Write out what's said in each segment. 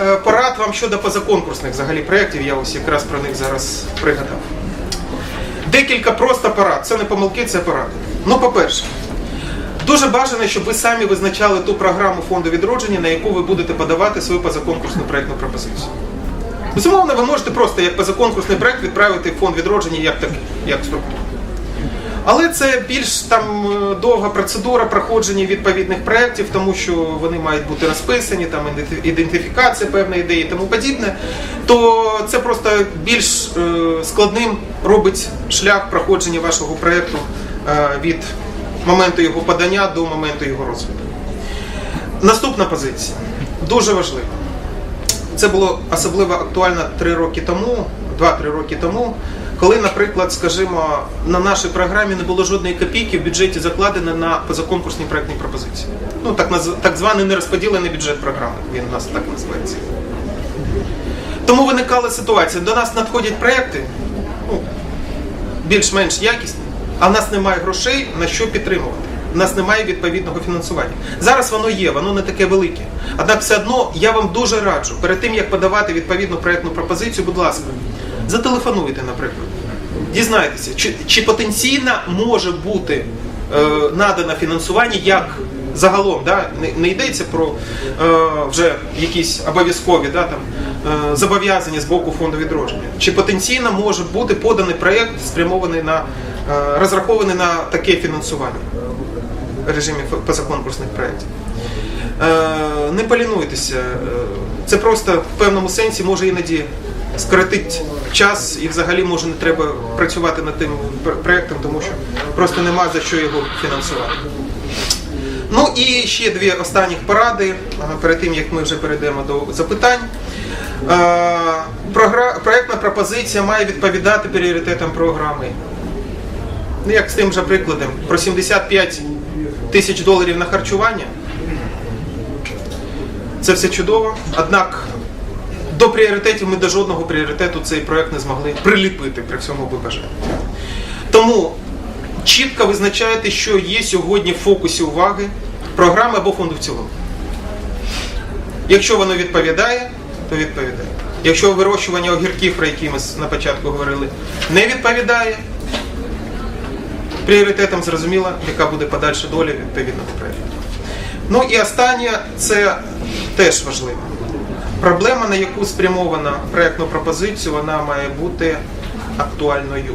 е, порад вам щодо позаконкурсних взагалі проєктів. Я ось якраз про них зараз пригадав. Декілька просто порад. Це не помилки, це поради. Ну, по-перше, дуже бажано, щоб ви самі визначали ту програму фонду відродження, на яку ви будете подавати свою позаконкурсну проєктну пропозицію. Безумовно, ви можете просто як позаконкурсний проєкт відправити фонд відродження як такий, як структуру. Але це більш там е, довга процедура проходження відповідних проєктів, тому що вони мають бути розписані, там ідентифікація певної ідеї і тому подібне. То це просто більш е, складним робить шлях проходження вашого проєкту е, від моменту його подання до моменту його розвитку. Наступна позиція дуже важлива. Це було особливо актуально 3 роки тому, 2-3 роки тому, коли, наприклад, скажімо, на нашій програмі не було жодної копійки в бюджеті закладено на позаконкурсні проектні пропозиції. Ну, так, так званий нерозподілений бюджет програми, він у нас так називається. Тому виникала ситуація, до нас надходять проекти, ну, більш-менш якісні, а в нас немає грошей на що підтримувати. У нас немає відповідного фінансування. Зараз воно є, воно не таке велике. Однак все одно я вам дуже раджу, перед тим як подавати відповідну проєктну пропозицію, будь ласка, зателефонуйте, наприклад. Дізнайтеся, чи, чи потенційно може бути е, надане фінансування як загалом, да? не йдеться про е, вже якісь обов'язкові да, там, е, зобов'язання з боку фонду відродження. Чи потенційно може бути поданий проєкт, спрямований на е, розрахований на таке фінансування в режимі позаконкурсних проєктів? Е, не полінуйтеся. Е, Це просто в певному сенсі може іноді скоротить час і взагалі може не треба працювати над тим пр- проєктом, тому що просто нема за що його фінансувати. Ну і ще дві останніх поради перед тим як ми вже перейдемо до запитань. Проектна пропозиція має відповідати пріоритетам програми. Ну, як з тим же прикладом, про 75 тисяч доларів на харчування. Це все чудово. Однак до пріоритетів ми до жодного пріоритету цей проект не змогли приліпити при всьому бажанні. Тому чітко визначаєте, що є сьогодні в фокусі уваги програми або фонду в цілому. Якщо воно відповідає, то відповідає. Якщо вирощування огірків, про які ми на початку говорили, не відповідає, пріоритетом зрозуміло, яка буде подальша доля відповідного проєкту. Ну і останнє це теж важливо. Проблема, на яку спрямована проєктну пропозицію, вона має бути актуальною.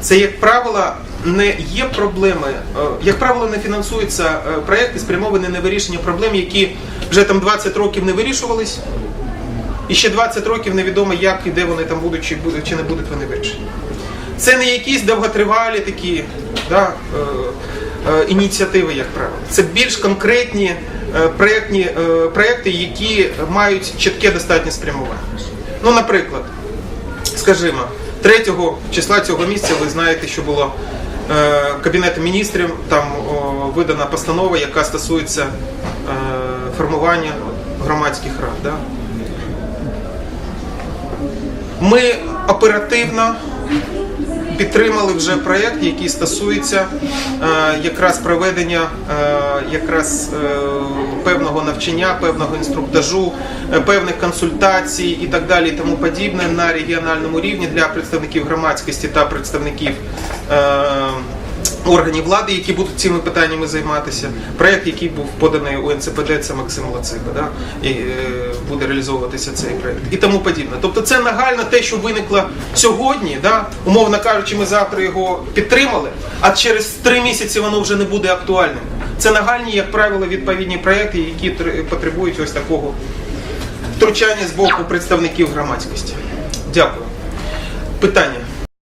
Це, як правило, не є проблеми, е, як правило, не фінансуються е, проєкти, спрямовані на вирішення проблем, які вже там 20 років не вирішувались, і ще 20 років невідомо, як і де вони там будуть, чи не будуть вони вирішені. Це не якісь довготривалі такі да, е, е, ініціативи, як правило. Це більш конкретні е, проєктні, е, проєкти, які мають чітке достатнє спрямування. Ну, наприклад, скажімо, 3 числа цього місяця ви знаєте, що було е, Кабінетом міністрів, там о, видана постанова, яка стосується е, формування громадських рад. Да? Ми оперативно підтримали вже проєкт, який стосується е, якраз проведення е, якраз е, певного навчання, певного інструктажу, певних консультацій і так далі, і тому подібне на регіональному рівні для представників громадськості та представників. Органів влади, які будуть цими питаннями займатися, проєкт, який був поданий у НЦПД, це Максим Лациба, да? і е, буде реалізовуватися цей проєкт і тому подібне. Тобто це нагально те, що виникло сьогодні, да? умовно кажучи, ми завтра його підтримали, а через три місяці воно вже не буде актуальним. Це нагальні, як правило, відповідні проєкти, які потребують ось такого втручання з боку представників громадськості. Дякую. Питання.